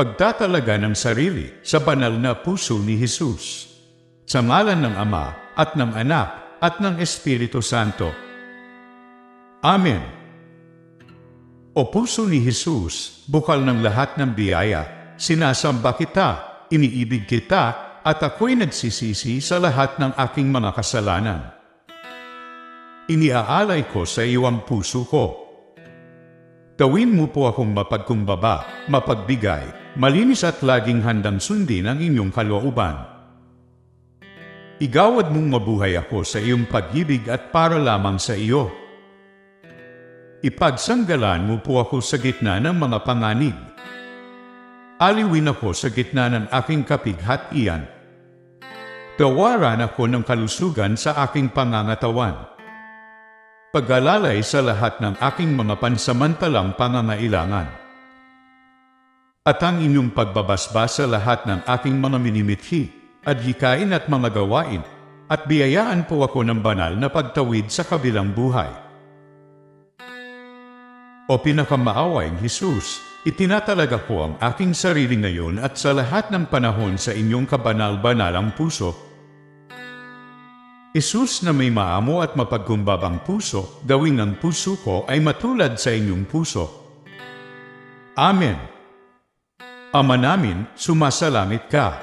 pagtatalaga ng sarili sa banal na puso ni Jesus. Sa ngalan ng Ama at ng Anak at ng Espiritu Santo. Amen. O puso ni Jesus, bukal ng lahat ng biyaya, sinasamba kita, iniibig kita, at ako'y nagsisisi sa lahat ng aking mga kasalanan. Iniaalay ko sa iyo ang puso ko. Gawin mo po akong mapagkumbaba, mapagbigay, malinis at laging handang sundin ang inyong kalooban. Igawad mong mabuhay ako sa iyong pag-ibig at para lamang sa iyo. Ipagsanggalan mo po ako sa gitna ng mga panganib. Aliwin ako sa gitna ng aking kapighatian. Tawaran ako ng kalusugan sa aking pangangatawan. Pag-alalay sa lahat ng aking mga pansamantalang pangangailangan. At ang inyong pagbabasbas sa lahat ng aking mga minimithi, adhikain at mga gawain, at biyayaan po ako ng banal na pagtawid sa kabilang buhay. O pinakamaawaing Jesus, itinatalaga ko ang aking sarili ngayon at sa lahat ng panahon sa inyong kabanal-banalang puso. Jesus na may maamo at mapagkumbabang puso, gawin ng puso ko ay matulad sa inyong puso. Amen. Ama namin, sumasalamit ka.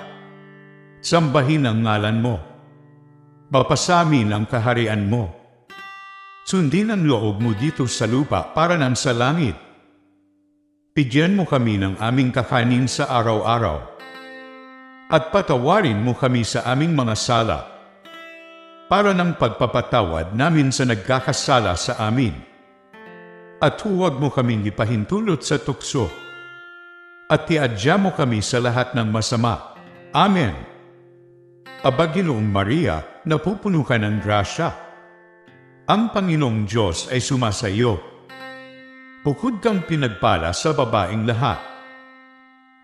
Sambahin ang ngalan mo. Mapasamin ang kaharian mo. Sundin ang loob mo dito sa lupa para nang sa langit. Bigyan mo kami ng aming kakanin sa araw-araw. At patawarin mo kami sa aming mga sala. Para ng pagpapatawad namin sa nagkakasala sa amin. At huwag mo kaming ipahintulot sa tukso. At tiadya mo kami sa lahat ng masama. Amen. Aba Ginoong Maria, napupuno ka ng grasya. Ang Panginoong Diyos ay sumasayo. Bukod kang pinagpala sa babaeng lahat.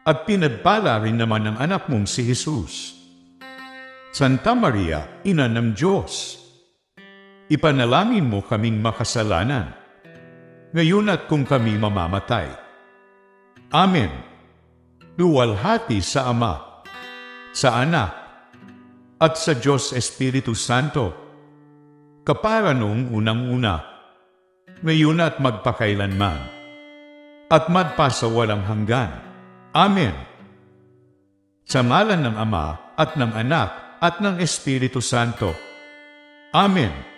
At pinagpala rin naman ang anak mong si Jesus. Santa Maria, Ina ng Diyos. Ipanalangin mo kaming makasalanan. Ngayon at kung kami mamamatay. Amen. Luwalhati sa Ama, sa Anak, at sa Diyos Espiritu Santo, kapara noong unang-una, ngayon at magpakailanman, at magpasawalang hanggan. Amen. Sa ngalan ng Ama at ng Anak at ng Espiritu Santo. Amen.